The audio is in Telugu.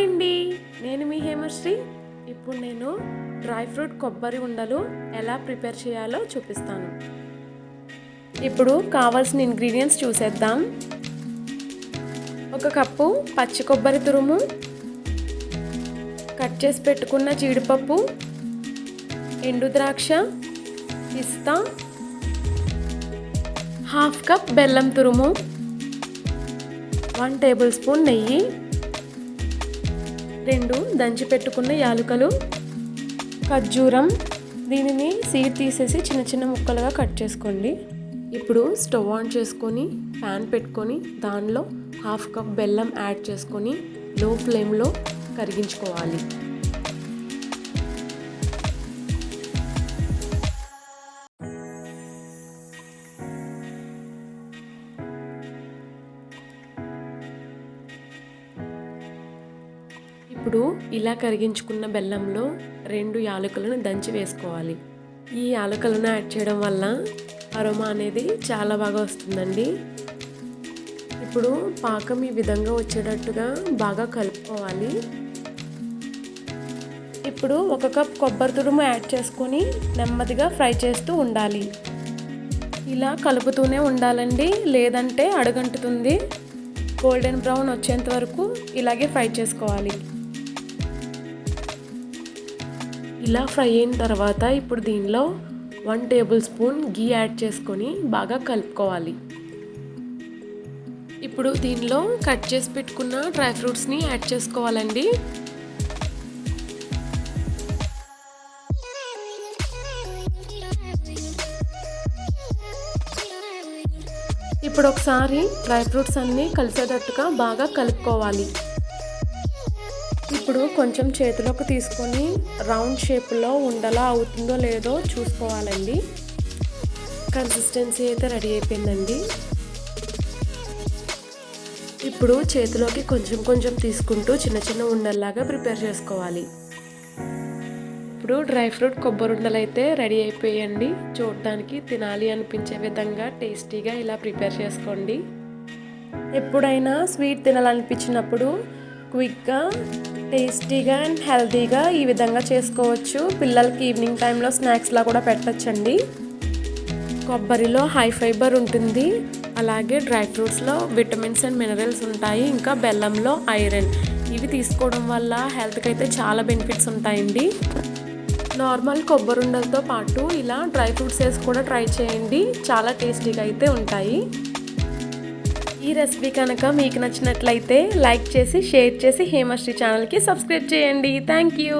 హాయ్ అండి. నేను మీ హేమశ్రీ. ఇప్పుడు నేను డ్రై ఫ్రూట్ కొబ్బరి ఉండలు ఎలా ప్రిపేర్ చేయాలో చూపిస్తాను. ఇప్పుడు కావాల్సిన ఇంగ్రీడియంట్స్ చూసేద్దాం. ఒక కప్పు పచ్చి కొబ్బరి తురుము కట్ చేసి పెట్టుకున్న జీడిపప్పు ఎండు ద్రాక్ష పిస్తా హాఫ్ కప్ బెల్లం తురుము వన్ టేబుల్ స్పూన్ నెయ్యి రెండు దంచి పెట్టుకున్న యాలుకలు ఖర్జూరం. దీనిని సీడ్ తీసేసి చిన్న చిన్న ముక్కలుగా కట్ చేసుకోండి. ఇప్పుడు స్టవ్ ఆన్ చేసుకొని ప్యాన్ పెట్టుకొని దానిలో హాఫ్ కప్ బెల్లం యాడ్ చేసుకొని లో ఫ్లేమ్లో కరిగించుకోవాలి. ఇప్పుడు ఇలా కరిగించుకున్న బెల్లంలో రెండు యాలకులను దంచి వేసుకోవాలి. ఈ యాలకులను యాడ్ చేయడం వల్ల అరోమా అనేది చాలా బాగా వస్తుందండి. ఇప్పుడు పాకం ఈ విధంగా వచ్చేటట్టుగా బాగా కలుపుకోవాలి. ఇప్పుడు ఒక కప్ కొబ్బరి తురుము యాడ్ చేసుకొని నెమ్మదిగా ఫ్రై చేస్తూ ఉండాలి. ఇలా కలుపుతూనే ఉండాలండి లేదంటే అడుగంటుతుంది. గోల్డెన్ బ్రౌన్ వచ్చేంత వరకు ఇలాగే ఫ్రై చేసుకోవాలి. ఇలా ఫ్రై అయిన తర్వాత ఇప్పుడు దీనిలో one tablespoon ghee add చేసుకొని బాగా కలుపుకోవాలి. ఇప్పుడు దీనిలో కట్ చేసి పెట్టుకున్న డ్రై ఫ్రూట్స్ని యాడ్ చేసుకోవాలండి. ఇప్పుడు ఒకసారి డ్రై ఫ్రూట్స్ అన్నీ కలిసేటట్టుగా బాగా కలుపుకోవాలి. ఇప్పుడు కొంచెం చేతిలోకి తీసుకొని రౌండ్ షేప్లో ఉండలా అవుతుందో లేదో చూసుకోవాలండి. కన్సిస్టెన్సీ అయితే రెడీ అయిపోయిందండి. ఇప్పుడు చేతిలోకి కొంచెం కొంచెం తీసుకుంటూ చిన్న చిన్న ఉండల్లాగా ప్రిపేర్ చేసుకోవాలి. ఇప్పుడు డ్రై ఫ్రూట్ కొబ్బరి ఉండలు అయితే రెడీ అయిపోయండి చూడడానికి తినాలి అనిపించే విధంగా టేస్టీగా ఇలా ప్రిపేర్ చేసుకోండి. ఎప్పుడైనా స్వీట్ తినాలనిపించినప్పుడు క్విక్గా టేస్టీగా అండ్ హెల్తీగా ఈ విధంగా చేసుకోవచ్చు. పిల్లలకి ఈవినింగ్ టైంలో స్నాక్స్లా కూడా పెట్టచ్చండి. కొబ్బరిలో హై ఫైబర్ ఉంటుంది. అలాగే డ్రై ఫ్రూట్స్లో విటమిన్స్ అండ్ మినరల్స్ ఉంటాయి. ఇంకా బెల్లంలో ఐరన్. ఇవి తీసుకోవడం వల్ల హెల్త్కి అయితే చాలా బెనిఫిట్స్ ఉంటాయండి. నార్మల్ కొబ్బరి ఉండలతో పాటు ఇలా డ్రై ఫ్రూట్స్ వేసి కూడా ట్రై చేయండి. చాలా టేస్టీగా అయితే ఉంటాయి. ఈ రెసిపీ కనుక మీకు నచ్చినట్లయితే లైక్ చేసి షేర్ చేసి హేమశ్రీ ఛానల్కి సబ్స్క్రైబ్ చేయండి. Thank you.